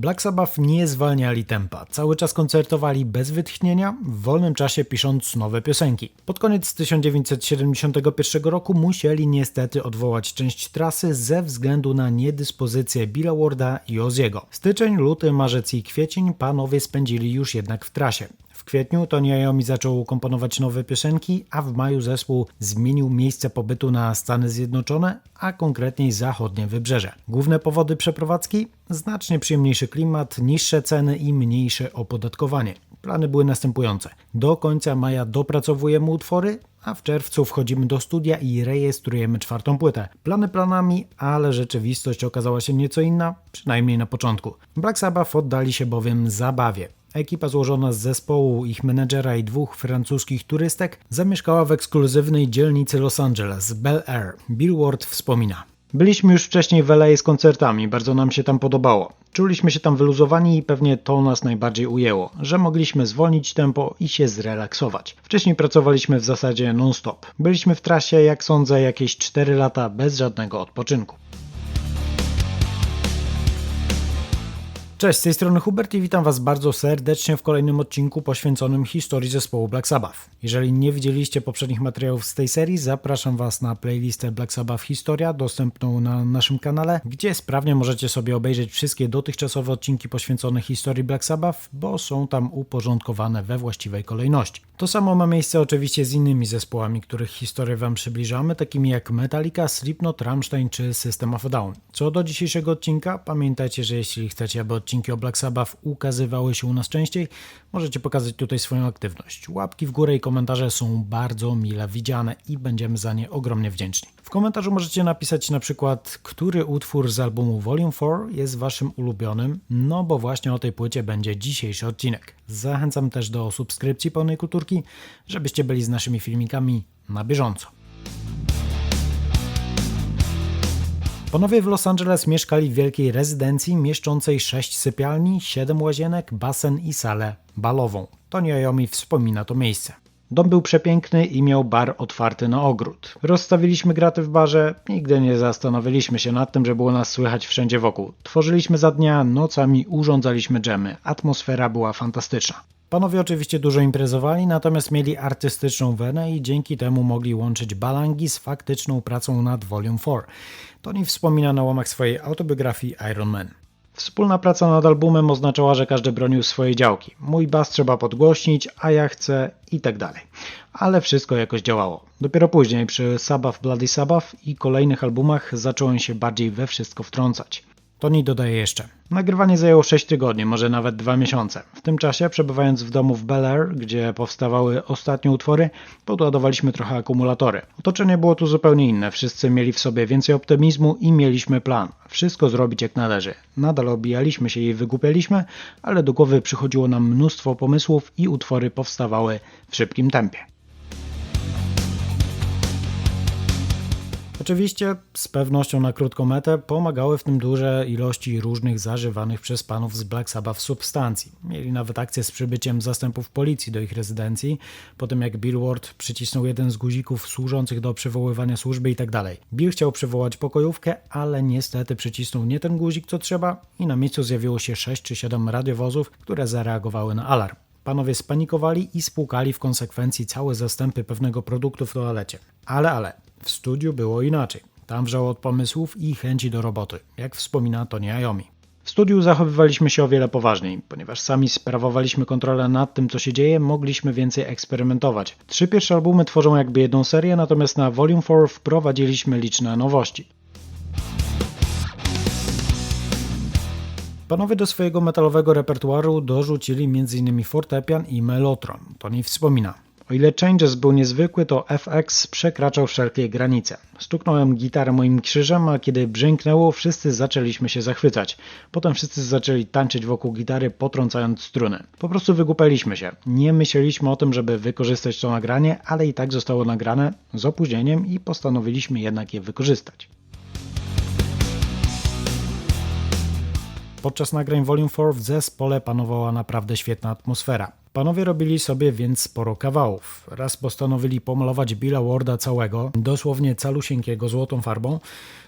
Black Sabbath nie zwalniali tempa. Cały czas koncertowali bez wytchnienia, w wolnym czasie pisząc nowe piosenki. Pod koniec 1971 roku musieli niestety odwołać część trasy ze względu na niedyspozycję Billa Warda i Oziego. Styczeń, luty, marzec i kwiecień panowie spędzili już jednak w trasie. Kwietniu Tony Iommi zaczął komponować nowe piosenki, a w maju zespół zmienił miejsce pobytu na Stany Zjednoczone, a konkretniej zachodnie wybrzeże. Główne powody przeprowadzki? Znacznie przyjemniejszy klimat, niższe ceny i mniejsze opodatkowanie. Plany były następujące. Do końca maja dopracowujemy utwory, a w czerwcu wchodzimy do studia i rejestrujemy czwartą płytę. Plany planami, ale rzeczywistość okazała się nieco inna, przynajmniej na początku. Black Sabbath oddali się bowiem zabawie. Ekipa złożona z zespołu, ich menedżera i dwóch francuskich turystek zamieszkała w ekskluzywnej dzielnicy Los Angeles, Bel Air. Bill Ward wspomina. Byliśmy już wcześniej w LA z koncertami, bardzo nam się tam podobało. Czuliśmy się tam wyluzowani i pewnie to nas najbardziej ujęło, że mogliśmy zwolnić tempo i się zrelaksować. Wcześniej pracowaliśmy w zasadzie non-stop. Byliśmy w trasie, jak sądzę, jakieś 4 lata bez żadnego odpoczynku. Cześć, z tej strony Hubert i witam Was bardzo serdecznie w kolejnym odcinku poświęconym historii zespołu Black Sabbath. Jeżeli nie widzieliście poprzednich materiałów z tej serii, zapraszam Was na playlistę Black Sabbath Historia, dostępną na naszym kanale, gdzie sprawnie możecie sobie obejrzeć wszystkie dotychczasowe odcinki poświęcone historii Black Sabbath, bo są tam uporządkowane we właściwej kolejności. To samo ma miejsce oczywiście z innymi zespołami, których historię Wam przybliżamy, takimi jak Metallica, Slipknot, Rammstein czy System of Down. Co do dzisiejszego odcinka, pamiętajcie, że jeśli chcecie, aby odcinki o Black Sabbath ukazywały się u nas częściej, możecie pokazać tutaj swoją aktywność. Łapki w górę i komentarze są bardzo mile widziane i będziemy za nie ogromnie wdzięczni. W komentarzu możecie napisać na przykład, który utwór z albumu Volume 4 jest waszym ulubionym, no bo właśnie o tej płycie będzie dzisiejszy odcinek. Zachęcam też do subskrypcji pełnej kulturki, żebyście byli z naszymi filmikami na bieżąco. Panowie w Los Angeles mieszkali w wielkiej rezydencji mieszczącej 6 sypialni, 7 łazienek, basen i salę balową. Tony Iommi wspomina to miejsce. Dom był przepiękny i miał bar otwarty na ogród. Rozstawiliśmy graty w barze, nigdy nie zastanowiliśmy się nad tym, że było nas słychać wszędzie wokół. Tworzyliśmy za dnia, nocami urządzaliśmy dżemy. Atmosfera była fantastyczna. Panowie oczywiście dużo imprezowali, natomiast mieli artystyczną wenę i dzięki temu mogli łączyć balangi z faktyczną pracą nad Volume 4. Tony wspomina na łamach swojej autobiografii Iron Man. Wspólna praca nad albumem oznaczała, że każdy bronił swojej działki. Mój bas trzeba podgłośnić, a ja chcę i tak dalej. Ale wszystko jakoś działało. Dopiero później przy Sabbath Bloody Sabbath i kolejnych albumach zacząłem się bardziej we wszystko wtrącać. Tony dodaje jeszcze. Nagrywanie zajęło 6 tygodni, może nawet 2 miesiące. W tym czasie, przebywając w domu w Bel Air, gdzie powstawały ostatnie utwory, podładowaliśmy trochę akumulatory. Otoczenie było tu zupełnie inne. Wszyscy mieli w sobie więcej optymizmu i mieliśmy plan. Wszystko zrobić jak należy. Nadal obijaliśmy się i wygłupialiśmy, ale do głowy przychodziło nam mnóstwo pomysłów i utwory powstawały w szybkim tempie. Oczywiście z pewnością na krótką metę pomagały w tym duże ilości różnych zażywanych przez panów z Black Sabbath substancji. Mieli nawet akcję z przybyciem zastępów policji do ich rezydencji, po tym jak Bill Ward przycisnął jeden z guzików służących do przywoływania służby i tak. Bill chciał przywołać pokojówkę, ale niestety przycisnął nie ten guzik co trzeba i na miejscu zjawiło się 6 czy 7 radiowozów, które zareagowały na alarm. Panowie spanikowali i spłukali w konsekwencji całe zastępy pewnego produktu w toalecie. Ale, ale, w studiu było inaczej. Tam wrzało od pomysłów i chęci do roboty, jak wspomina Tony Iommi. W studiu zachowywaliśmy się o wiele poważniej, ponieważ sami sprawowaliśmy kontrolę nad tym, co się dzieje, mogliśmy więcej eksperymentować. Trzy pierwsze albumy tworzą jakby jedną serię, natomiast na Volume 4 wprowadziliśmy liczne nowości. Panowie do swojego metalowego repertuaru dorzucili m.in. fortepian i melotron. Tony wspomina. O ile Changes był niezwykły, to FX przekraczał wszelkie granice. Stuknąłem gitarę moim krzyżem, a kiedy brzęknęło, wszyscy zaczęliśmy się zachwycać. Potem wszyscy zaczęli tańczyć wokół gitary, potrącając struny. Po prostu wygłupaliśmy się. Nie myśleliśmy o tym, żeby wykorzystać to nagranie, ale i tak zostało nagrane z opóźnieniem i postanowiliśmy jednak je wykorzystać. Podczas nagrań Volume 4 w zespole panowała naprawdę świetna atmosfera. Panowie robili sobie więc sporo kawałów. Raz postanowili pomalować Billa Warda całego, dosłownie calusieńkiego złotą farbą,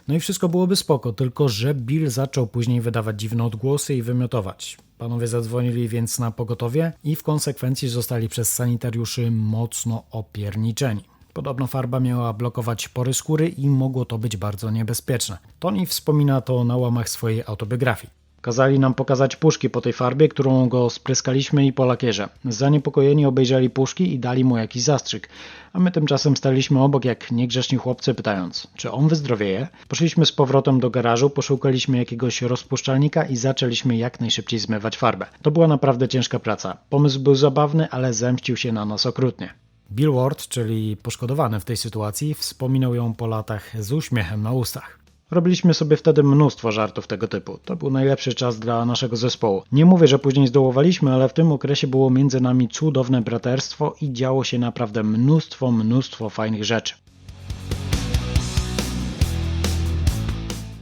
no i wszystko byłoby spoko, tylko że Bill zaczął później wydawać dziwne odgłosy i wymiotować. Panowie zadzwonili więc na pogotowie i w konsekwencji zostali przez sanitariuszy mocno opierniczeni. Podobno farba miała blokować pory skóry i mogło to być bardzo niebezpieczne. Tony wspomina to na łamach swojej autobiografii. Kazali nam pokazać puszki po tej farbie, którą go spryskaliśmy i po lakierze. Zaniepokojeni obejrzeli puszki i dali mu jakiś zastrzyk, a my tymczasem staliśmy obok jak niegrzeczni chłopcy pytając, czy on wyzdrowieje? Poszliśmy z powrotem do garażu, poszukaliśmy jakiegoś rozpuszczalnika i zaczęliśmy jak najszybciej zmywać farbę. To była naprawdę ciężka praca. Pomysł był zabawny, ale zemścił się na nas okrutnie. Bill Ward, czyli poszkodowany w tej sytuacji, wspominał ją po latach z uśmiechem na ustach. Robiliśmy sobie wtedy mnóstwo żartów tego typu. To był najlepszy czas dla naszego zespołu. Nie mówię, że później zdołowaliśmy, ale w tym okresie było między nami cudowne braterstwo i działo się naprawdę mnóstwo, mnóstwo fajnych rzeczy.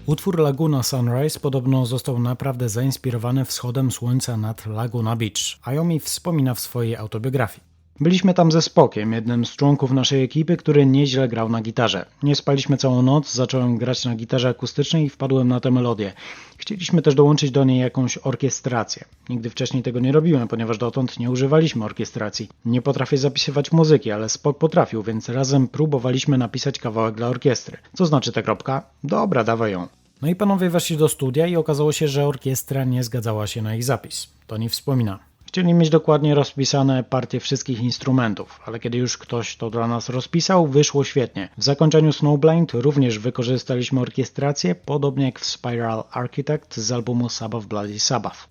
Utwór Laguna Sunrise podobno został naprawdę zainspirowany wschodem słońca nad Laguna Beach. Ayomi wspomina w swojej autobiografii. Byliśmy tam ze Spokiem, jednym z członków naszej ekipy, który nieźle grał na gitarze. Nie spaliśmy całą noc, zacząłem grać na gitarze akustycznej i wpadłem na tę melodię. Chcieliśmy też dołączyć do niej jakąś orkiestrację. Nigdy wcześniej tego nie robiłem, ponieważ dotąd nie używaliśmy orkiestracji. Nie potrafię zapisywać muzyki, ale Spok potrafił, więc razem próbowaliśmy napisać kawałek dla orkiestry. Co znaczy ta kropka? Dobra, dawaj ją. No i panowie weszli do studia i okazało się, że orkiestra nie zgadzała się na ich zapis. To nie wspomina. Chcieli mieć dokładnie rozpisane partie wszystkich instrumentów, ale kiedy już ktoś to dla nas rozpisał, wyszło świetnie. W zakończeniu Snowblind również wykorzystaliśmy orkiestrację, podobnie jak w Spiral Architect z albumu Sabbath Bloody Sabbath.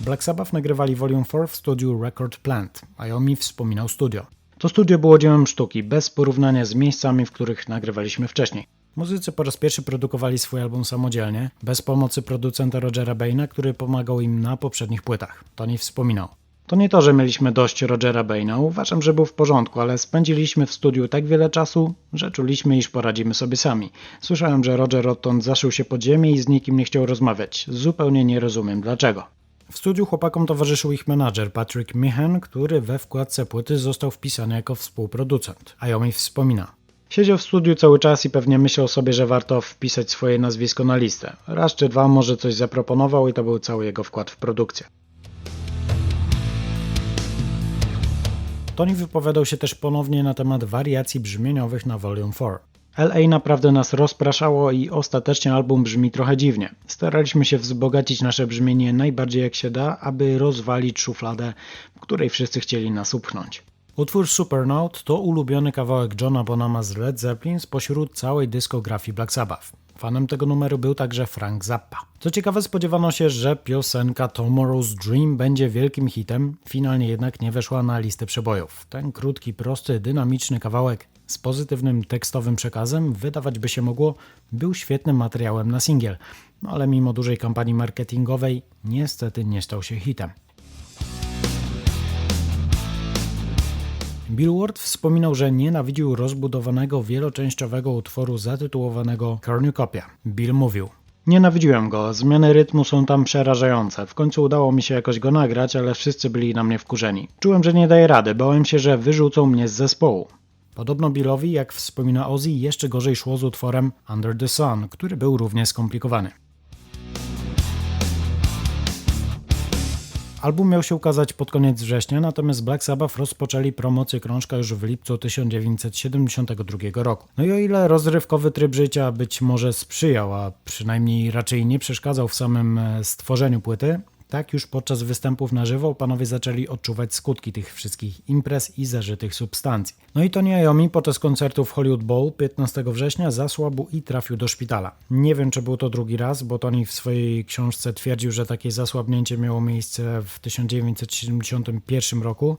Black Sabbath nagrywali Volume 4 w studiu Record Plant, a Yomi wspominał studio. To studio było dziełem sztuki, bez porównania z miejscami, w których nagrywaliśmy wcześniej. Muzycy po raz pierwszy produkowali swój album samodzielnie, bez pomocy producenta Rogera Baina, który pomagał im na poprzednich płytach. Tony wspominał. To nie to, że mieliśmy dość Rogera Baina, uważam, że był w porządku, ale spędziliśmy w studiu tak wiele czasu, że czuliśmy, iż poradzimy sobie sami. Słyszałem, że Roger odtąd zaszył się pod ziemię i z nikim nie chciał rozmawiać. Zupełnie nie rozumiem dlaczego. W studiu chłopakom towarzyszył ich menadżer Patrick Mihan, który we wkładce płyty został wpisany jako współproducent. Ayomi wspomina. Siedział w studiu cały czas i pewnie myślał sobie, że warto wpisać swoje nazwisko na listę. Raz czy dwa może coś zaproponował i to był cały jego wkład w produkcję. Tony wypowiadał się też ponownie na temat wariacji brzmieniowych na Volume 4. LA naprawdę nas rozpraszało i ostatecznie album brzmi trochę dziwnie. Staraliśmy się wzbogacić nasze brzmienie najbardziej jak się da, aby rozwalić szufladę, w której wszyscy chcieli nas upchnąć. Utwór Supernaut to ulubiony kawałek Johna Bonama z Led Zeppelin spośród całej dyskografii Black Sabbath. Fanem tego numeru był także Frank Zappa. Co ciekawe, spodziewano się, że piosenka Tomorrow's Dream będzie wielkim hitem, finalnie jednak nie weszła na listę przebojów. Ten krótki, prosty, dynamiczny kawałek z pozytywnym tekstowym przekazem, wydawać by się mogło, był świetnym materiałem na singiel, no ale mimo dużej kampanii marketingowej niestety nie stał się hitem. Bill Ward wspominał, że nienawidził rozbudowanego wieloczęściowego utworu zatytułowanego Cornucopia. Bill mówił, Nienawidziłem go, zmiany rytmu są tam przerażające. W końcu udało mi się jakoś go nagrać, ale wszyscy byli na mnie wkurzeni. Czułem, że nie daję rady, bałem się, że wyrzucą mnie z zespołu. Podobno Billowi, jak wspomina Ozzy, jeszcze gorzej szło z utworem Under the Sun, który był równie skomplikowany. Album miał się ukazać pod koniec września, natomiast Black Sabbath rozpoczęli promocję krążka już w lipcu 1972 roku. No i o ile rozrywkowy tryb życia być może sprzyjał, a przynajmniej raczej nie przeszkadzał w samym e, stworzeniu płyty, tak już podczas występów na żywo panowie zaczęli odczuwać skutki tych wszystkich imprez i zażytych substancji. No i Tony Iommi podczas koncertu w Hollywood Bowl 15 września zasłabł i trafił do szpitala. Nie wiem, czy był to drugi raz, bo Tony w swojej książce twierdził, że takie zasłabnięcie miało miejsce w 1971 roku,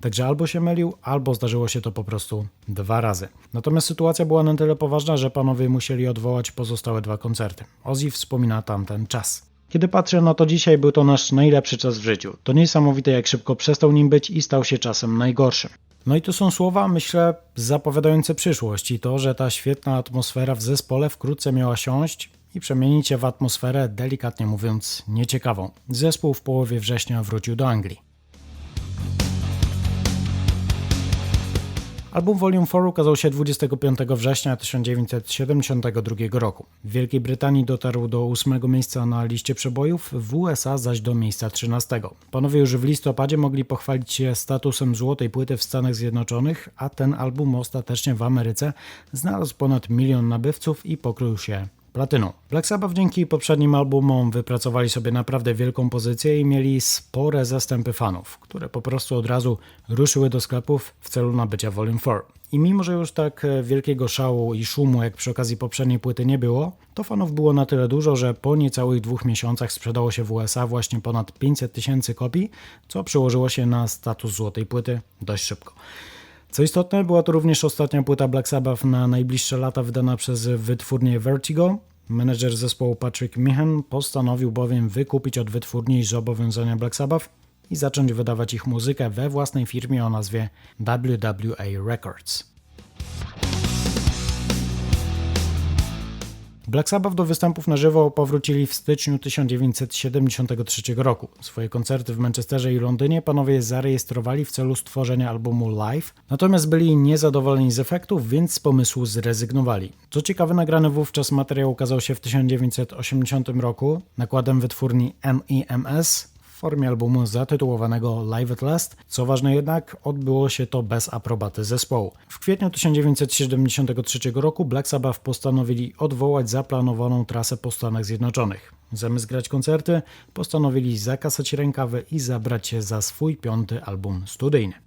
także albo się mylił, albo zdarzyło się to po prostu dwa razy. Natomiast sytuacja była na tyle poważna, że panowie musieli odwołać pozostałe dwa koncerty. Ozzy wspomina tamten czas. Kiedy patrzę na to dzisiaj, był to nasz najlepszy czas w życiu. To niesamowite, jak szybko przestał nim być i stał się czasem najgorszym. No i to są słowa, myślę, zapowiadające przyszłość i to, że ta świetna atmosfera w zespole wkrótce miała siąść, i przemienić je w atmosferę, delikatnie mówiąc, nieciekawą. Zespół w połowie września wrócił do Anglii. Album Volume 4 ukazał się 25 września 1972 roku. W Wielkiej Brytanii dotarł do ósmego miejsca na liście przebojów, w USA zaś do miejsca 13. Panowie już w listopadzie mogli pochwalić się statusem złotej płyty w Stanach Zjednoczonych, a ten album ostatecznie w Ameryce znalazł ponad milion nabywców i pokrył się platyną. Black Sabbath dzięki poprzednim albumom wypracowali sobie naprawdę wielką pozycję i mieli spore zastępy fanów, które po prostu od razu ruszyły do sklepów w celu nabycia Volume 4. I mimo, że już tak wielkiego szału i szumu jak przy okazji poprzedniej płyty nie było, to fanów było na tyle dużo, że po niecałych dwóch miesiącach sprzedało się w USA właśnie ponad 500 tysięcy kopii, co przełożyło się na status złotej płyty dość szybko. Co istotne, była to również ostatnia płyta Black Sabbath na najbliższe lata wydana przez wytwórnię Vertigo. Menedżer zespołu Patrick Meehan postanowił bowiem wykupić od wytwórni zobowiązania Black Sabbath i zacząć wydawać ich muzykę we własnej firmie o nazwie WWA Records. Black Sabbath do występów na żywo powrócili w styczniu 1973 roku. Swoje koncerty w Manchesterze i Londynie panowie zarejestrowali w celu stworzenia albumu live, natomiast byli niezadowoleni z efektów, więc z pomysłu zrezygnowali. Co ciekawe, nagrany wówczas materiał ukazał się w 1980 roku nakładem wytwórni MEMS formie albumu zatytułowanego Live at Last. Co ważne jednak, odbyło się to bez aprobaty zespołu. W kwietniu 1973 roku Black Sabbath postanowili odwołać zaplanowaną trasę po Stanach Zjednoczonych. Zamiast grać koncerty, postanowili zakasać rękawy i zabrać się za swój piąty album studyjny.